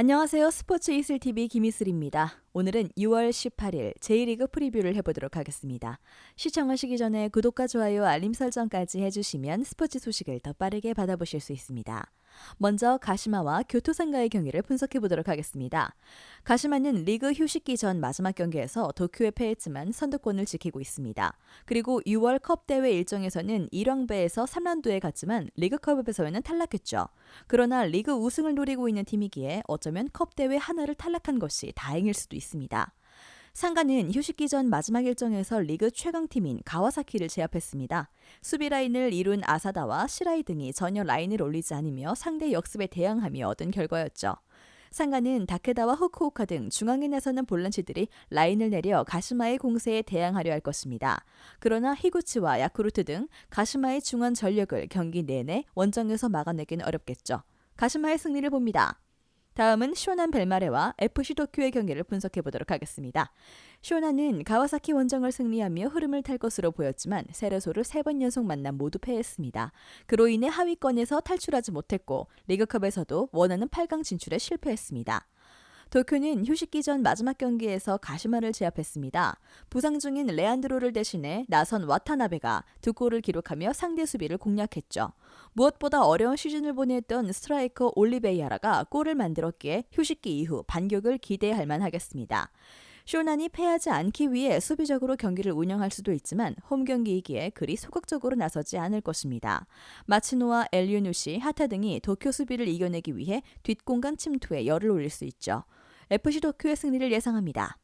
안녕하세요. 스포츠 이슬TV 김이슬입니다. 오늘은 6월 18일 제1리그 프리뷰를 해보도록 하겠습니다. 시청하시기 전에 구독과 좋아요, 알림 설정까지 해주시면 스포츠 소식을 더 빠르게 받아보실 수 있습니다. 먼저 가시마와 교토상가의 경기를 분석해 보도록 하겠습니다. 가시마는 리그 휴식기 전 마지막 경기에서 도쿄에 패했지만 선두권을 지키고 있습니다. 그리고 6월 컵 대회 일정에서는 1왕배에서 3라운드에 갔지만 리그컵에서는 탈락했죠. 그러나 리그 우승을 노리고 있는 팀이기에 어쩌면 컵 대회 하나를 탈락한 것이 다행일 수도 있습니다. 상가는 휴식기 전 마지막 일정에서 리그 최강팀인 가와사키를 제압했습니다. 수비 라인을 이룬 아사다와 시라이 등이 전혀 라인을 올리지 않으며 상대 역습에 대항하며 얻은 결과였죠. 상가는 다케다와 후쿠오카 등 중앙에 나서는 볼란치들이 라인을 내려 가시마의 공세에 대항하려 할 것입니다. 그러나 히구치와 야쿠르트 등 가시마의 중원 전력을 경기 내내 원정에서 막아내긴 어렵겠죠. 가시마의 승리를 봅니다. 다음은 쇼난 벨마레와 FC 도쿄의 경기를 분석해 보도록 하겠습니다. 쇼나는 가와사키 원정을 승리하며 흐름을 탈 것으로 보였지만 세레소를 세 번 연속 만남 모두 패했습니다. 그로 인해 하위권에서 탈출하지 못했고 리그컵에서도 원하는 8강 진출에 실패했습니다. 도쿄는 휴식기 전 마지막 경기에서 가시마를 제압했습니다. 부상 중인 레안드로를 대신해 나선 와타나베가 두 골을 기록하며 상대 수비를 공략했죠. 무엇보다 어려운 시즌을 보냈던 스트라이커 올리베이아라가 골을 만들었기에 휴식기 이후 반격을 기대할 만하겠습니다. 쇼난이 패하지 않기 위해 수비적으로 경기를 운영할 수도 있지만 홈 경기이기에 그리 소극적으로 나서지 않을 것입니다. 마치노와 엘리누시, 하타 등이 도쿄 수비를 이겨내기 위해 뒷공간 침투에 열을 올릴 수 있죠. FC 도쿄의 승리를 예상합니다.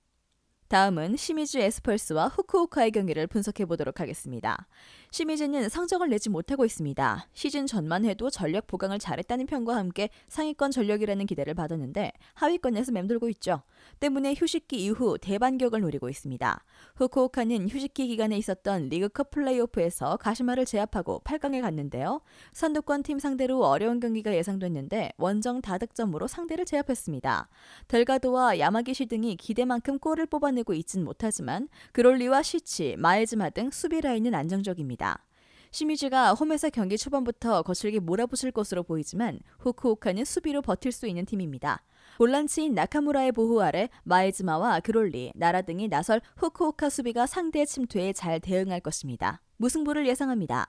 다음은 시미즈 에스펄스와 후쿠오카의 경기를 분석해 보도록 하겠습니다. 시미즈는 성적을 내지 못하고 있습니다. 시즌 전만 해도 전력 보강을 잘했다는 평과 함께 상위권 전력이라는 기대를 받았는데 하위권에서 맴돌고 있죠. 때문에 휴식기 이후 대반격을 노리고 있습니다. 후쿠오카는 휴식기 기간에 있었던 리그컵 플레이오프에서 가시마를 제압하고 8강에 갔는데요. 선두권 팀 상대로 어려운 경기가 예상됐는데 원정 다득점으로 상대를 제압했습니다. 델가도와 야마기시 등이 기대만큼 골을 뽑아내고 있진 못하지만 그롤리와 시치, 마에즈마 등 수비 라인은 안정적입니다. 시미즈가 홈에서 경기 초반부터 거칠게 몰아붙일 것으로 보이지만 후쿠오카는 수비로 버틸 수 있는 팀입니다. 볼란치인 나카무라의 보호 아래 마에즈마와 그롤리, 나라 등이 나설 후쿠오카 수비가 상대 침투에 잘 대응할 것입니다. 무승부를 예상합니다.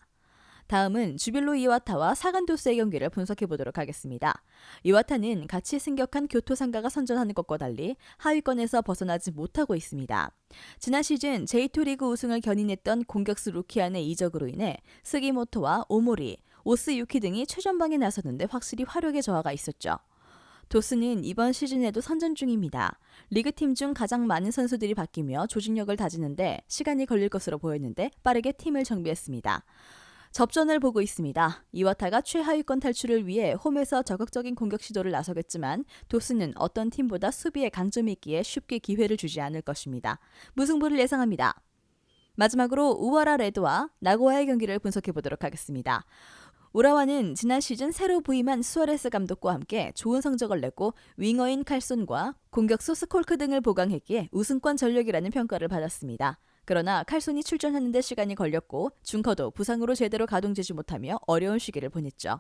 다음은 주빌로 이와타와 사간도스의 경기를 분석해 보도록 하겠습니다. 이와타는 같이 승격한 교토 상가가 선전하는 것과 달리 하위권에서 벗어나지 못하고 있습니다. 지난 시즌 J2 리그 우승을 견인했던 공격수 루키안의 이적으로 인해 스기모토와 오모리, 오스 유키 등이 최전방에 나섰는데 확실히 화력의 저하가 있었죠. 도스는 이번 시즌에도 선전 중입니다. 리그팀 중 가장 많은 선수들이 바뀌며 조직력을 다지는데 시간이 걸릴 것으로 보였는데 빠르게 팀을 정비했습니다. 접전을 보고 있습니다. 이와타가 최하위권 탈출을 위해 홈에서 적극적인 공격 시도를 나서겠지만 도스는 어떤 팀보다 수비에 강점이 있기에 쉽게 기회를 주지 않을 것입니다. 무승부를 예상합니다. 마지막으로 우와라 레드와 나고야의 경기를 분석해 보도록 하겠습니다. 우라와는 지난 시즌 새로 부임한 수아레스 감독과 함께 좋은 성적을 냈고 윙어인 칼손과 공격수 스콜크 등을 보강했기에 우승권 전력이라는 평가를 받았습니다. 그러나 칼손이 출전하는데 시간이 걸렸고 중커도 부상으로 제대로 가동되지 못하며 어려운 시기를 보냈죠.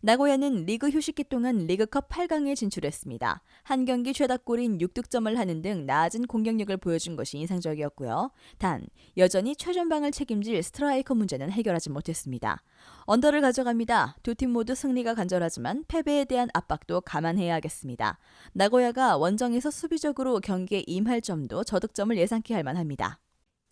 나고야는 리그 휴식기 동안 리그컵 8강에 진출했습니다. 한 경기 최다골인 6득점을 하는 등 나아진 공격력을 보여준 것이 인상적이었고요. 단 여전히 최전방을 책임질 스트라이커 문제는 해결하지 못했습니다. 언더를 가져갑니다. 두 팀 모두 승리가 간절하지만 패배에 대한 압박도 감안해야겠습니다. 나고야가 원정에서 수비적으로 경기에 임할 점도 저득점을 예상케 할 만합니다.